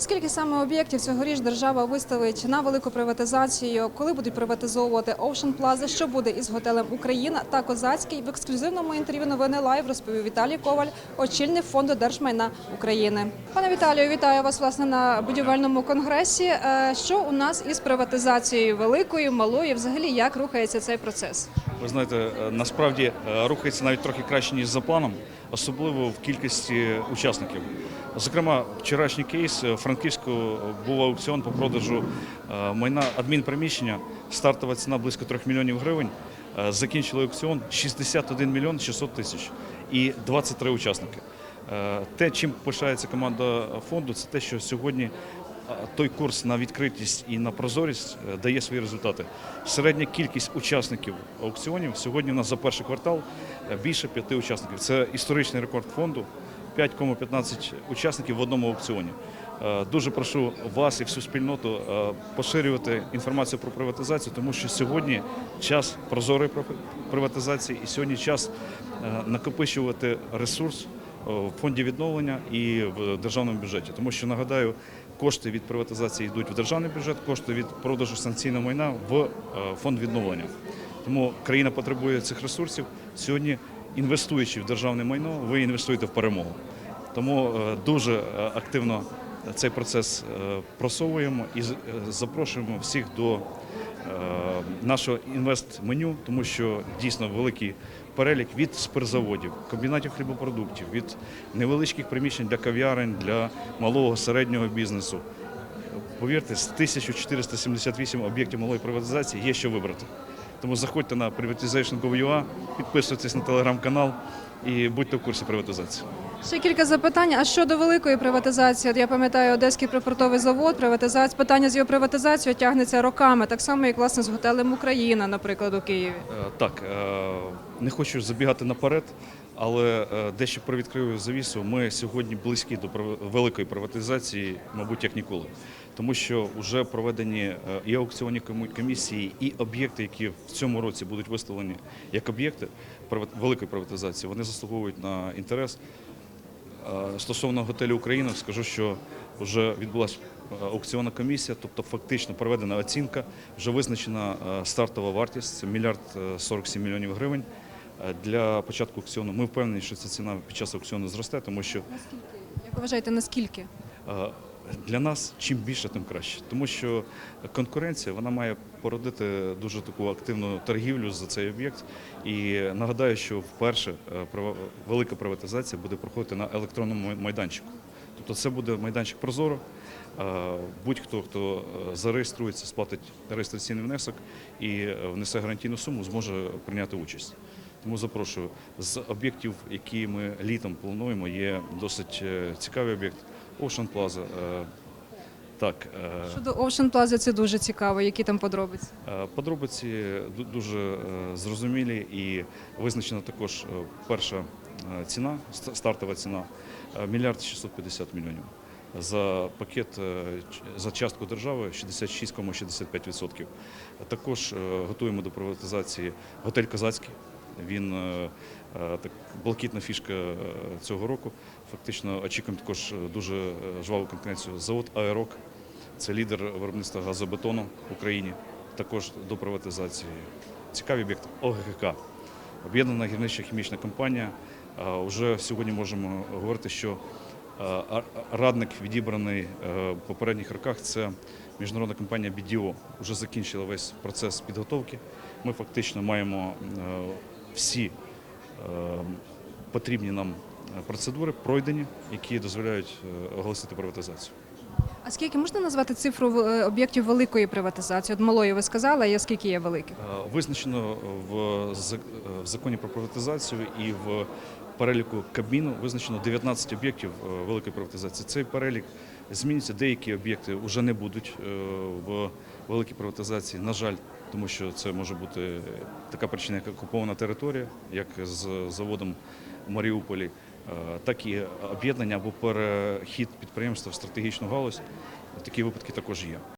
Скільки саме об'єктів цьогоріч держава виставить на велику приватизацію? Коли будуть приватизовувати Ocean Plaza? Що буде із готелем Україна та Козацький? В ексклюзивному інтерв'ю новини Лайв розповів Віталій Коваль, очільник фонду держмайна України. Пане Віталію, вітаю вас власне на будівельному конгресі. Е, Що у нас із приватизацією великою, малою? Взагалі як рухається цей процес? Ви знаєте, е, насправді е, рухається навіть трохи краще ніж за планом, особливо в кількості учасників. Зокрема, вчорашній кейс е, в Франківську був аукціон по продажу е, майна адмінприміщення. Стартова ціна близько 3 мільйонів гривень. Е, Закінчили аукціон 61 мільйон 600 тисяч і 23 учасники. Е, Те, чим пишається команда фонду, це те, що сьогодні той курс на відкритість і на прозорість е, дає свої результати. Середня кількість учасників аукціонів сьогодні у нас за перший квартал е, більше п'яти учасників. Це історичний рекорд фонду. 5,15 учасників в одному аукціоні. Е, Дуже прошу вас і всю спільноту е, поширювати інформацію про приватизацію, тому що сьогодні час прозорої приватизації і сьогодні час е, накопичувати ресурс в фонді відновлення і в державному бюджеті. Тому що нагадаю, кошти від приватизації йдуть в державний бюджет, кошти від продажу санкційного майна в фонд відновлення. Тому країна потребує цих ресурсів. Сьогодні, інвестуючи в державне майно, ви інвестуєте в перемогу. Тому е, дуже е, активно цей процес е, просовуємо і запрошуємо всіх до нашого інвестменю, тому що дійсно великий перелік від спиртзаводів, комбінатів хлібопродуктів, від невеличких приміщень для кав'ярень, для малого середнього бізнесу. Повірте, з 1478 об'єктів малої приватизації є що вибрати. Тому заходьте на privatization.gov.ua, підписуйтесь на телеграм-канал і будьте в курсі приватизації. Ще кілька запитань. А щодо великої приватизації, я пам'ятаю, Одеський припортовий завод, приватизація питання з його приватизацією тягнеться роками, так само як власне з готелем Україна, наприклад, у Києві. Е, Так, е, не хочу забігати наперед, але е, дещо привідкрию завісу. Ми сьогодні близькі до великої приватизації, мабуть, як ніколи. Тому що вже проведені і аукціонні комісії, і об'єкти, які в цьому році будуть виставлені як об'єкти великої приватизації, вони заслуговують на інтерес. Е, Стосовно готелю Україна, скажу, що вже відбулася е, аукціонна комісія, тобто фактично проведена оцінка, вже визначена е, стартова вартість це мільярд е, 47 мільйонів гривень. Е, Для початку аукціону ми впевнені, що ця ціна під час аукціону зросте, тому що наскільки Як вважаєте, наскільки? Для нас чим більше, тим краще, тому що конкуренція вона має породити дуже таку активну торгівлю за цей об'єкт. І нагадаю, що вперше е, велика приватизація буде проходити на електронному майданчику. Тобто це буде майданчик Прозоро. Е, Будь-хто, хто е, зареєструється, сплатить реєстраційний внесок і внесе гарантійну суму, зможе прийняти участь. Тому запрошую з об'єктів, які ми літом плануємо, є досить цікавий об'єкт Ocean Plaza. Е, Так, е, Щодо Ocean Plaza це дуже цікаво. Які там подробиці? е, подробиці дуже зрозумілі і визначена також перша ціна, стартова ціна мільярд 650 мільйонів. За пакет за частку держави 66,65%. Також готуємо до приватизації готель Козацький. Він е, е, так блакитна фішка е, цього року. Фактично очікуємо також дуже жваву конкуренцію. Завод Аерок це лідер виробництва газобетону в Україні. Також до приватизації. Цікавий об'єкт ОГКК. Об'єднана гірнича хімічна компанія. Е, Уже сьогодні можемо говорити, що радник відібраний в попередніх роках це міжнародна компанія BDO. Вже закінчила весь процес підготовки. Ми фактично маємо всі е, потрібні нам е, процедури пройдені, які дозволяють е, оголосити приватизацію. А скільки можна назвати цифру об'єктів великої приватизації? От малої ви сказали, а скільки є великих? Визначено в законі про приватизацію і в переліку Кабміну визначено 19 об'єктів великої приватизації. Цей перелік зміниться. Деякі об'єкти вже не будуть е, в великій приватизації. На жаль, тому що це може бути така причина, як окупована територія, як з заводом в Маріуполі, е, так і об'єднання або перехід підприємства в стратегічну галузь. Такі випадки також є.